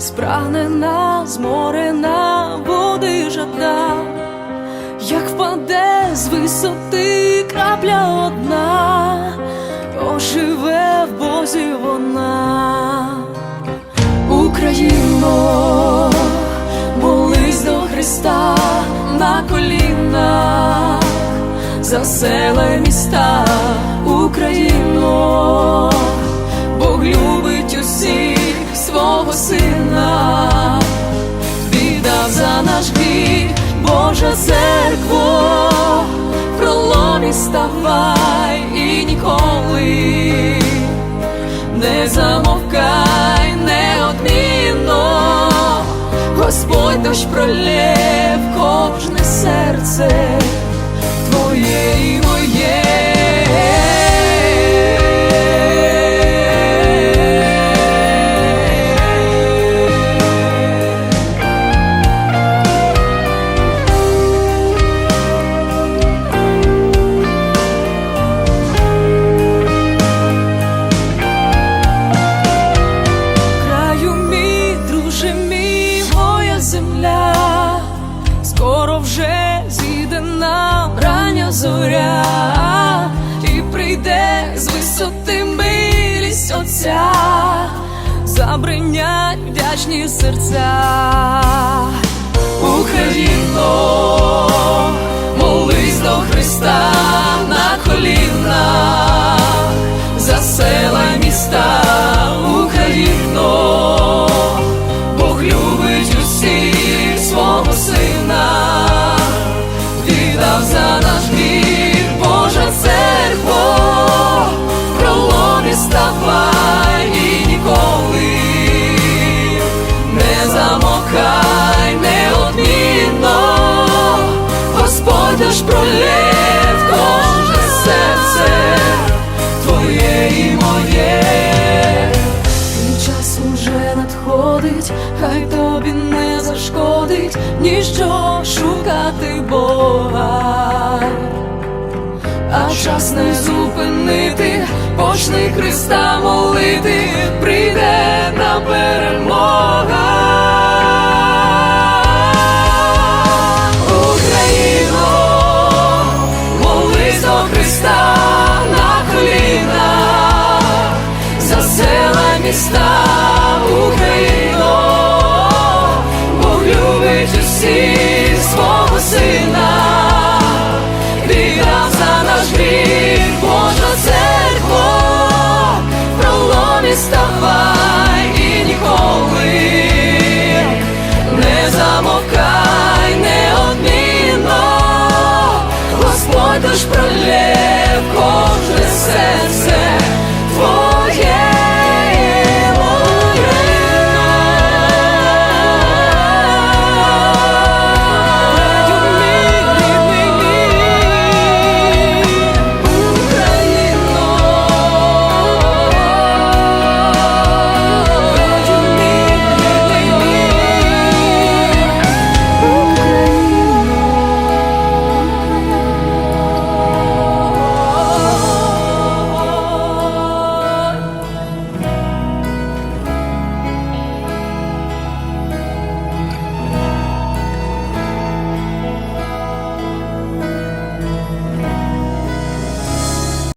зморена, зморена, води жада, як впаде з висоти крапля одна, оживе в Бозі вона. Україно, молись до Христа на колінах, за села й міста замовкай неодмінно, Господь дощ пролє кожне серце твоє і зійде нам рання зоря, і прийде з висоти милість Отця, забринять вдячні серця. Україно, шукати Бога. А час не зупинити, почни Христа молити, замовкай неодмінно, Господь ж пролє кожне серце